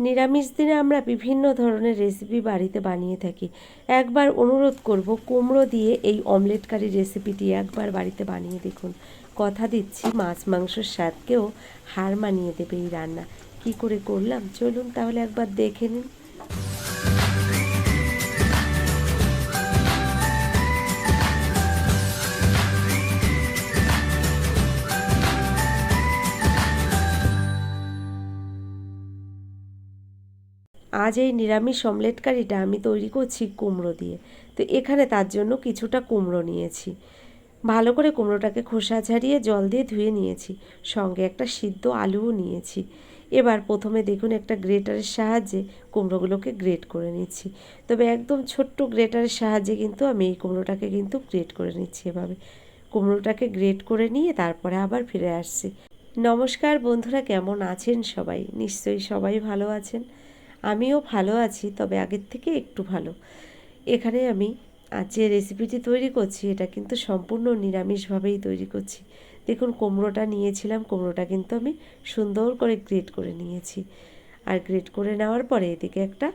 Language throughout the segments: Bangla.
নিরামিষ দিনে আমরা বিভিন্ন ধরনের রেসিপি বাড়িতে বানিয়ে থাকি। একবার অনুরোধ করব, কুমড়ো দিয়ে এই অমলেট কারি রেসিপিটি একবার বাড়িতে বানিয়ে দেখুন। কথা দিচ্ছি, মাছ মাংসের স্বাদকেও হার মানিয়ে দেবে এই রান্না। কি করে করলাম? চলুন তাহলে একবার দেখে নিন। আজ এই নিরামিষ অমলেট কারিটা আমি তৈরি করছি কুমড়ো দিয়ে। তো এখানে তার জন্য কিছুটা কুমড়ো নিয়েছি। ভালো করে কুমড়োটাকে খোসা ছাড়িয়ে জল দিয়ে ধুয়ে নিয়েছি। সঙ্গে একটা সিদ্ধ আলুও নিয়েছি। এবার প্রথমে দেখুন একটা গ্রেটারের সাহায্যে কুমড়োগুলোকে গ্রেট করে নিচ্ছি। তবে একদম ছোট্ট গ্রেটারের সাহায্যে কিন্তু আমি এই কুমড়োটাকে কিন্তু গ্রেট করে নিচ্ছি এভাবে। কুমড়োটাকে গ্রেট করে নিয়ে তারপরে আবার ফিরে আসছি। নমস্কার বন্ধুরা, কেমন আছেন সবাই? নিশ্চয়ই সবাই ভালো আছেন। আমিও ভালো আছি, তবে আগের থেকে একটু ভালো। এখানে আমি আজ যে রেসিপিটি তৈরি করছি, এটা কিন্তু সম্পূর্ণ নিরামিষভাবেই তৈরি করছি। দেখুন, কুমড়োটা নিয়েছিলাম, কুমড়োটা কিন্তু আমি সুন্দর করে গ্রেট করে নিয়েছি। আর গ্রেট করে নেওয়ার পরে এদিকে একটা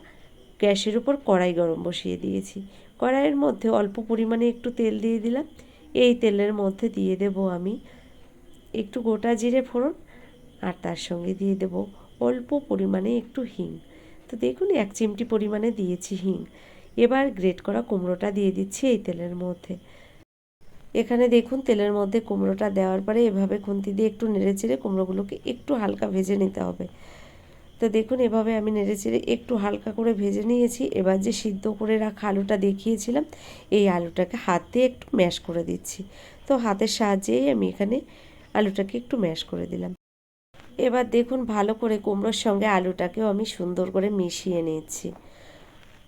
গ্যাসের উপর কড়াই গরম বসিয়ে দিয়েছি। কড়াইয়ের মধ্যে অল্প পরিমাণে একটু তেল দিয়ে দিলাম। এই তেলের মধ্যে দিয়ে দেব আমি একটু গোটা জিরে ফোড়ন আর তার সঙ্গে দিয়ে দেব অল্প পরিমাণে একটু হিং। তো দেখুন, এক চিমটি পরিমাণে দিয়েছি হিং। এবার গ্রেট করা কুমড়োটা দিয়ে দিচ্ছি এই তেলের মধ্যে। এখানে দেখুন, তেলের মধ্যে কুমড়োটা দেওয়ার পরে এভাবে খুন্তি দিয়ে একটু নেড়ে চেড়ে কুমড়োগুলোকে একটু হালকা ভেজে নিতে হবে। তো দেখুন, এভাবে আমি নেড়ে চেড়ে একটু হালকা করে ভেজে নিয়েছি। এবার যে সিদ্ধ করে রাখা আলুটা দেখিয়েছিলাম, এই আলুটাকে হাত একটু ম্যাশ করে দিচ্ছি। তো হাতের সাহায্যেই আমি এখানে আলুটাকে একটু ম্যাশ করে দিলাম। এবার দেখুন ভালো করে কুমড়োর সঙ্গে আলুটাকেও আমি সুন্দর করে মিশিয়ে নিচ্ছি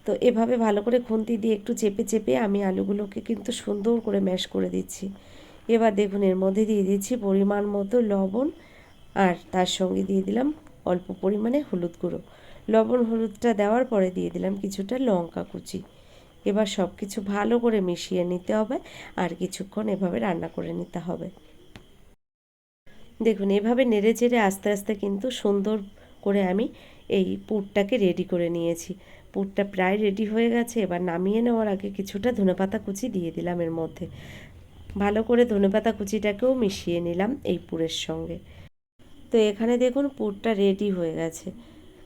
তো এভাবে ভালো করে খুন্তি দিয়ে একটু চেপে চেপে আমি আলুগুলোকে কিন্তু সুন্দর করে ম্যাশ করে দিচ্ছি। এবার দেখুন এর মধ্যে দিয়ে দিচ্ছি পরিমাণ মতো লবণ আর তার সঙ্গে দিয়ে দিলাম অল্প পরিমাণে হলুদ গুঁড়ো। লবণ হলুদটা দেওয়ার পরে দিয়ে দিলাম কিছুটা লঙ্কা কুচি। এবার সব কিছু ভালো করে মিশিয়ে নিতে হবে আর কিছুক্ষণ এভাবে রান্না করে নিতে হবে। দেখুন, এভাবে নেড়ে চেড়ে আস্তে আস্তে কিন্তু সুন্দর করে আমি এই পুরটাকে রেডি করে নিয়েছি। পুরটা প্রায় রেডি হয়ে গেছে, এবার নামিয়ে নেওয়ার আগে কিছুটা ধনেপাতা কুচি দিয়ে দিলাম এর মধ্যে। ভালো করে ধনেপাতা কুচিটাকেও মিশিয়ে নিলাম এই পুরের সঙ্গে। তো এখানে দেখুন পুরটা রেডি হয়ে গেছে।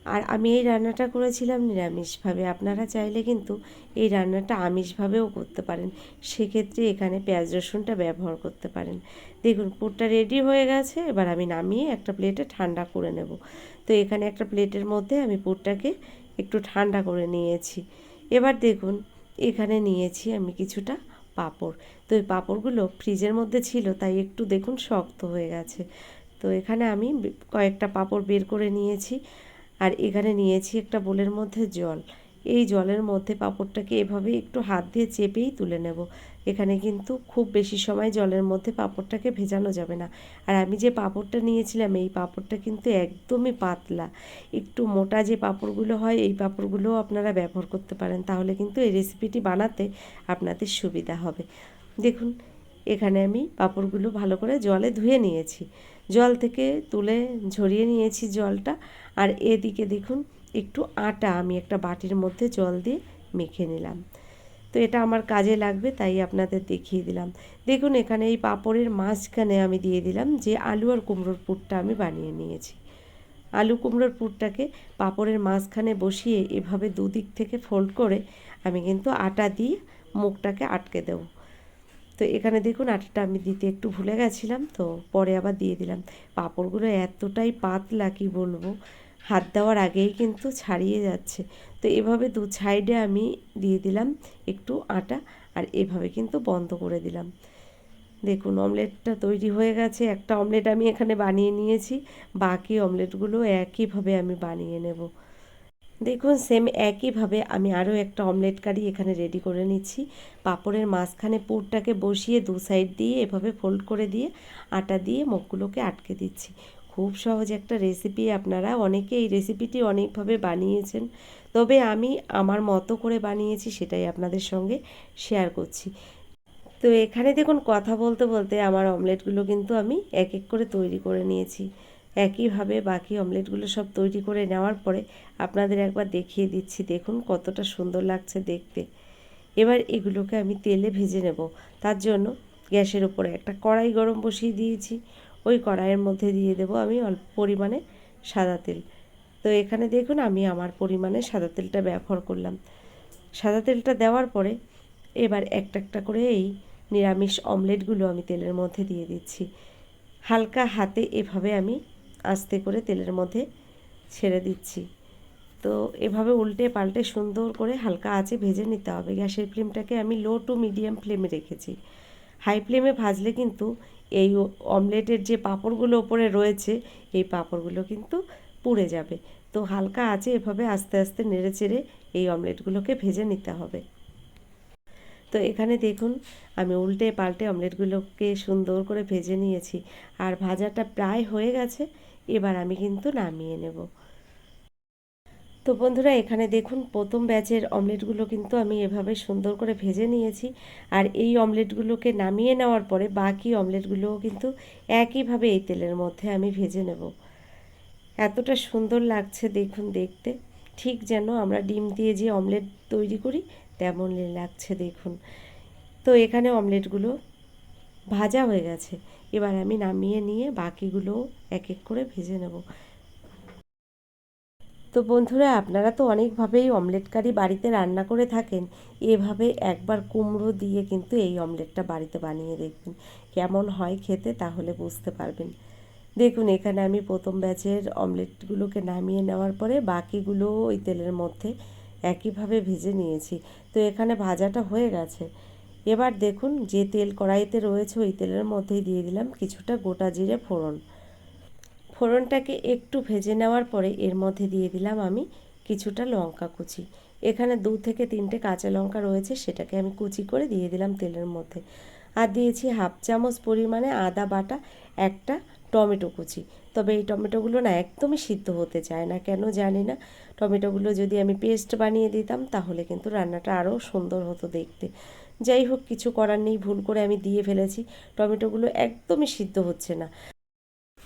আর আমি এই রান্নাটা করেছিলাম নিরামিষভাবে। আপনারা চাইলে কিন্তু এই রান্নাটা আমিষভাবেও করতে পারেন। সেক্ষেত্রে এখানে পেঁয়াজ রসুনটা ব্যবহার করতে পারেন। দেখুন, পুরটা রেডি হয়ে গেছে। এবার আমি নামিয়ে একটা প্লেটে ঠান্ডা করে নেব। তো এখানে একটা প্লেটের মধ্যে আমি পুরটাকে একটু ঠান্ডা করে নিয়েছি। এবার দেখুন, এখানে নিয়েছি আমি কিছুটা পাঁপড়। তো এই পাঁপড়গুলো ফ্রিজের মধ্যে ছিল, তাই একটু দেখুন শক্ত হয়ে গেছে। তো এখানে আমি কয়েকটা পাঁপড় বের করে নিয়েছি। আর এখানে নিয়েছি একটা বোলের মধ্যে জল। এই জলের মধ্যে পাঁপড়টাকে এভাবে একটু হাত দিয়ে চেপেই তুলে নেব। এখানে কিন্তু খুব বেশি সময় জলের মধ্যে পাঁপড়টাকে ভেজানো যাবে না। আর আমি যে পাঁপড়টা নিয়েছিলাম, এই পাঁপড়টা কিন্তু একদমই পাতলা। একটু মোটা যে পাঁপড়গুলো হয়, এই পাঁপড়গুলোও আপনারা ব্যবহার করতে পারেন। তাহলে কিন্তু এই রেসিপিটি বানাতে আপনাদের সুবিধা হবে। দেখুন, এখানে আমি পাঁপড়গুলো ভালো করে জলে ধুয়ে নিয়েছি। জল থেকে তুলে ঝরিয়ে নিয়েছি জলটা। আর এদিকে দেখুন, একটু আটা আমি একটা বাটির মধ্যে জল দিয়ে মেখে নিলাম। তো এটা আমার কাজে লাগবে, তাই আপনাদের দেখিয়ে দিলাম। দেখুন, এখানে এই পাঁপড়ের মাঝখানে আমি দিয়ে দিলাম যে আলু আর কুমড়োর পুরটা আমি বানিয়ে নিয়েছি। আলু কুমড়োর পুরটাকে পাঁপড়ের মাঝখানে বসিয়ে এভাবে দুদিক থেকে ফোল্ড করে আমি কিন্তু আটা দিয়ে মুখটাকে আটকে দেবো। তো এখানে দেখুন আটাটা আমি দিতে একটু ভুলে গেছিলাম, তো পরে আবার দিয়ে দিলাম। পাঁপড়গুলো এতটাই পাতলা কি বলব, হাত দেওয়ার আগেই কিন্তু ছাড়িয়ে যাচ্ছে। তো এভাবে দু সাইডে আমি দিয়ে দিলাম একটু আটা আর এভাবে কিন্তু বন্ধ করে দিলাম। দেখুন অমলেটটা তৈরি হয়ে গেছে, একটা অমলেট আমি এখানে বানিয়ে নিয়েছি, বাকি অমলেটগুলো একইভাবে আমি বানিয়ে নেব। দেখুন সেম একইভাবে আমি আরও একটা অমলেট কারি এখানে রেডি করে নিচ্ছি। পাঁপড়ের মাঝখানে পুরটাকে বসিয়ে দু সাইড দিয়ে এভাবে ফোল্ড করে দিয়ে আটা দিয়ে মুখগুলোকে আটকে দিচ্ছি। খুব সহজ একটা রেসিপি আপনারা অনেকে এই রেসিপিটি অনেকভাবে বানিয়েছেন। তবে আমি আমার মতো করে বানিয়েছি সেটাই আপনাদের সঙ্গে শেয়ার করছি। তো এখানে দেখুন, কথা বলতে বলতে আমার অমলেটগুলো কিন্তু আমি এক এক করে তৈরি করে নিয়েছি। একইভাবে বাকি অমলেটগুলো সব তৈরি করে নেওয়ার পরে আপনাদের একবার দেখিয়ে দিচ্ছি। দেখুন কতটা সুন্দর লাগছে দেখতে। এবার এগুলোকে আমি তেলে ভেজে নেব। তার জন্য গ্যাসের উপরে একটা কড়াই গরম বসিয়ে দিয়েছি। ওই কড়াইয়ের মধ্যে দিয়ে দেব আমি অল্প পরিমাণে সাদা তেল। তো এখানে দেখুন আমি আমার পরিমাণে সাদা তেলটা ব্যবহার করলাম। সাদা তেলটা দেওয়ার পরে এবার একটা একটা করে এই নিরামিষ অমলেটগুলো আমি তেলের মধ্যে দিয়ে দিচ্ছি। হালকা হাতে এভাবে আমি আস্তে করে তেলের মধ্যে ছেড়ে দিচ্ছি। তো এভাবে উল্টে পাল্টে সুন্দর করে হালকা আঁচে ভেজে নিতে হবে। গ্যাসের ফ্লেমটাকে আমি লো টু মিডিয়াম ফ্লেমে রেখেছি। হাই ফ্লেমে ভাজলে কিন্তু এই অমলেটের যে পাঁপড়গুলো ওপরে রয়েছে, এই পাঁপড়গুলো কিন্তু পুড়ে যাবে। তো হালকা আঁচে এভাবে আস্তে আস্তে নেড়ে চেড়ে এই অমলেটগুলোকে ভেজে নিতে হবে। তো এখানে দেখুন, আমি উল্টে পাল্টে অমলেটগুলোকে সুন্দর করে ভেজে নিয়েছি। আর ভাজাটা প্রায় হয়ে গেছে। এবার আমি কিন্তু নামিয়ে নেব। তো বন্ধুরা, এখানে দেখুন, প্রথম ব্যাচের অমলেটগুলো কিন্তু আমি এভাবে সুন্দর করে ভেজে নিয়েছি। আর এই অমলেটগুলোকে নামিয়ে নেওয়ার পরে বাকি অমলেটগুলোও কিন্তু একইভাবে এই তেলের মধ্যে আমি ভেজে নেব। এতটা সুন্দর লাগছে দেখুন, দেখতে। ঠিক যেন আমরা ডিম দিয়ে যে অমলেট তৈরি করি, তেমনই লাগছে দেখুন। তো এখানে অমলেটগুলো ভাজা হয়ে গেছে। এবার আমি নামিয়ে নিয়ে বাকিগুলোও এক এক করে ভেজে নেব। তো বন্ধুরা, আপনারা তো অনেকভাবেই অমলেট কারি বাড়িতে রান্না করে থাকেন, এভাবে একবার কুমড়ো দিয়ে কিন্তু এই অমলেটটা বাড়িতে বানিয়ে দেখবেন। কেমন হয় খেতে তাহলে বুঝতে পারবেন। দেখুন, এখানে আমি প্রথম ব্যাচের অমলেটগুলোকে নামিয়ে নেওয়ার পরে বাকিগুলো ওই তেলের মধ্যে একইভাবে ভেজে নিয়েছি। তো এখানে ভাজাটা হয়ে গেছে। এবার দেখুন যে তেল কড়াইতে রয়েছে, ওই তেলের মধ্যেই দিয়ে দিলাম কিছুটা গোটা জিরে ফোড়ন। ফোড়নটাকে একটু ভেজে নেওয়ার পরে এর মধ্যে দিয়ে দিলাম আমি কিছুটা লঙ্কা কুচি। এখানে দু থেকে তিনটে কাঁচা লঙ্কা রয়েছে, সেটাকে আমি কুচি করে দিয়ে দিলাম তেলের মধ্যে। আর দিয়েছি হাফ চামচ পরিমাণে আদা বাটা, একটা টমেটো কুচি। তবে এই টমেটোগুলো না একদমই সিদ্ধ হতে চায় না, কেন জানি না। টমেটোগুলো যদি আমি পেস্ট বানিয়ে দিতাম, তাহলে কিন্তু রান্নাটা আরও সুন্দর হতো দেখতে। যাই হোক, কিছু করার নেই, ভুল করে আমি দিয়ে ফেলেছি। টমেটোগুলো একদমই সিদ্ধ হচ্ছে না।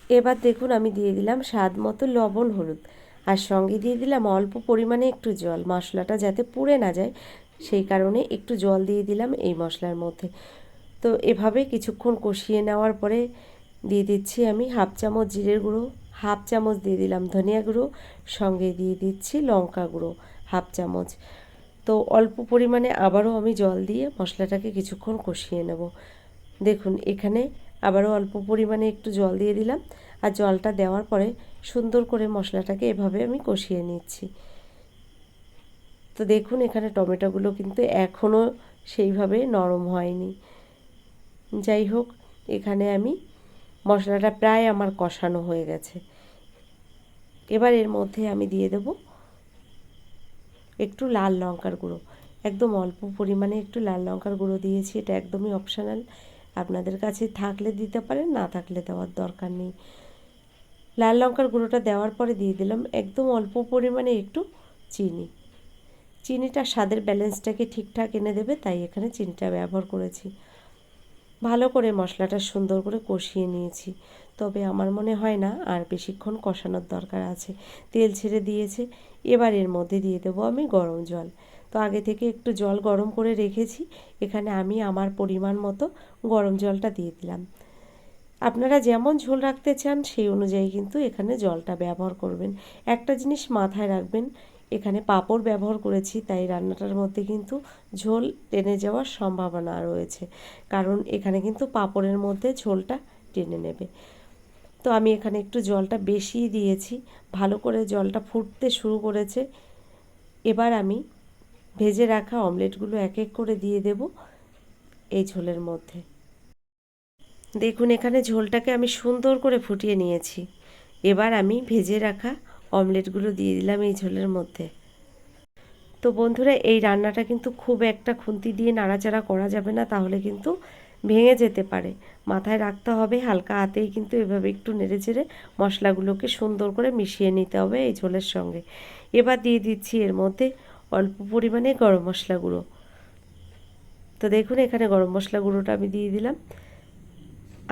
এবার দেখুন, আমি দিয়ে দিলাম স্বাদ মতো লবণ, হলুদ। আর সঙ্গে দিয়ে দিলাম অল্প পরিমাণে একটু জল। মশলাটা যাতে পুড়ে না যায়, সেই কারণে একটু জল দিয়ে দিলাম এই মশলার মধ্যে। তো এভাবে কিছুক্ষণ কষিয়ে নেওয়ার পরে দিয়ে দিচ্ছি আমি হাফ চামচ জিরের গুঁড়ো, হাফ চামচ দিয়ে দিলাম ধনিয়া গুঁড়ো, সঙ্গে দিয়ে দিচ্ছি লঙ্কা গুঁড়ো, হাফ চামচ। তো অল্প পরিমাণে আবারও আমি জল দিয়ে মশলাটাকে কিছুক্ষণ কষিয়ে নেব। দেখুন, এখানে আবারও অল্প পরিমাণে একটু জল দিয়ে দিলাম আর জলটা দেওয়ার পরে সুন্দর করে মশলাটাকে এভাবে আমি কষিয়ে নিচ্ছি। তো দেখুন, এখানে টমেটোগুলো কিন্তু এখনও সেইভাবে নরম হয়নি। যাই হোক, এখানে আমি মশলাটা প্রায় আমার কষানো হয়ে গেছে। এবার এর মধ্যে আমি দিয়ে দেব একটু লাল লঙ্কার গুঁড়ো। একদম অল্প পরিমাণে একটু লাল লঙ্কার গুঁড়ো দিয়েছি, এটা একদমই অপশানাল আপনাদের কাছে থাকলে দিতে পারেন, না থাকলে দেওয়ার দরকার নেই। লাল লঙ্কার গুঁড়োটা দেওয়ার পরে দিয়ে দিলাম একদম অল্প পরিমাণে একটু চিনি। চিনিটা স্বাদের ব্যালেন্সটাকে ঠিকঠাক এনে দেবে, তাই এখানে চিনিটা ব্যবহার করেছি। ভালো করে মশলাটা সুন্দর করে কষিয়ে নিয়েছি। তবে আমার মনে হয় না আর বেশিক্ষণ কষানোর দরকার আছে। তেল ছেড়ে দিয়েছে, এবার এর মধ্যে দিয়ে দেবো আমি গরম জল। তো আগে থেকে একটু জল গরম করে রেখেছি, এখানে আমি আমার পরিমাণ মতো গরম জলটা দিয়ে দিলাম। আপনারা যেমন ঝোল রাখতে চান সেই অনুযায়ী কিন্তু এখানে জলটা ব্যবহার করবেন। একটা জিনিস মাথায় রাখবেন এখানে পাঁপড় ব্যবহার করেছি, তাই রান্নাটার মধ্যে কিন্তু ঝোল টেনে যাওয়ার সম্ভাবনা রয়েছে। কারণ এখানে কিন্তু পাঁপড়ের মধ্যে ঝোলটা টেনে নেবে। তো আমি এখানে একটু জলটা বেশি দিয়েছি, ভালো করে জলটা ফুটতে শুরু করেছে। এবার আমি ভেজে রাখা অমলেটগুলো এক এক করে দিয়ে দেব এই ঝোলের মধ্যে। দেখুন, এখানে ঝোলটাকে আমি সুন্দর করে ফুটিয়ে নিয়েছি। এবার আমি ভেজে রাখা অমলেটগুলো দিয়ে দিলাম এই ঝোলের মধ্যে। তো বন্ধুরা, এই রান্নাটা কিন্তু খুব একটা খুন্তি দিয়ে নাড়াচাড়া করা যাবে না, তাহলে কিন্তু ভেঙে যেতে পারে। মাথায় রাখতে হবে, হালকা হাতেই কিন্তু এভাবে একটু নেড়ে চেড়ে মশলাগুলোকে সুন্দর করে মিশিয়ে নিতে হবে এই ঝোলের সঙ্গে। এবার দিয়ে দিচ্ছি এর মধ্যে অল্প পরিমাণে গরম মশলা গুঁড়ো। তো দেখুন, এখানে গরম মশলা গুঁড়োটা আমি দিয়ে দিলাম।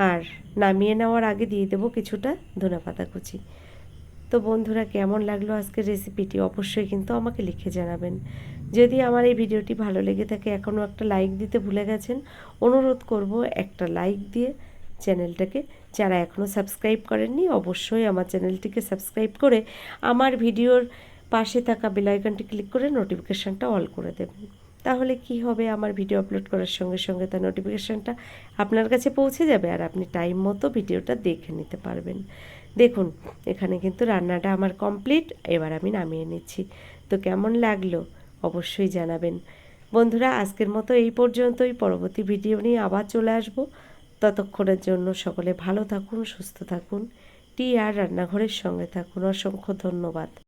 আর নামিয়ে নেওয়ার আগে দিয়ে দেবো কিছুটা ধনেপাতা কুচি। তো বন্ধুরা, কেমন লাগল আজকের রেসিপিটি অবশ্যই কিন্তু আমাকে লিখে জানাবেন। যদি আমার এই ভিডিওটি ভালো লেগে থাকে, এখনও একটা লাইক দিতে ভুলে গেছেন, অনুরোধ করব একটা লাইক দিয়ে চ্যানেলটাকে। যারা এখনও সাবস্ক্রাইব করেননি, অবশ্যই আমার চ্যানেলটিকে সাবস্ক্রাইব করে আমার ভিডিওর পাশে থাকা বেলাইকনটি ক্লিক করে নোটিফিকেশানটা অল করে দেবেন। তাহলে কি হবে? আমার ভিডিও আপলোড করার সঙ্গে সঙ্গে তার নোটিফিকেশানটা আপনার কাছে পৌঁছে যাবে আর আপনি টাইম মতো ভিডিওটা দেখে নিতে পারবেন। দেখুন, এখানে কিন্তু রান্নাটা আমার কমপ্লিট এবার আমি নামিয়ে নিচ্ছি। তো কেমন লাগল অবশ্যই জানাবেন। বন্ধুরা, আজকের মতো এই পর্যন্তই। পরবর্তী ভিডিও নিয়ে আবার চলে আসব। ততক্ষণের জন্য সকলে ভালো থাকুন, সুস্থ থাকুন। টি আর রান্নাঘরের সঙ্গে থাকুন। অসংখ্য ধন্যবাদ।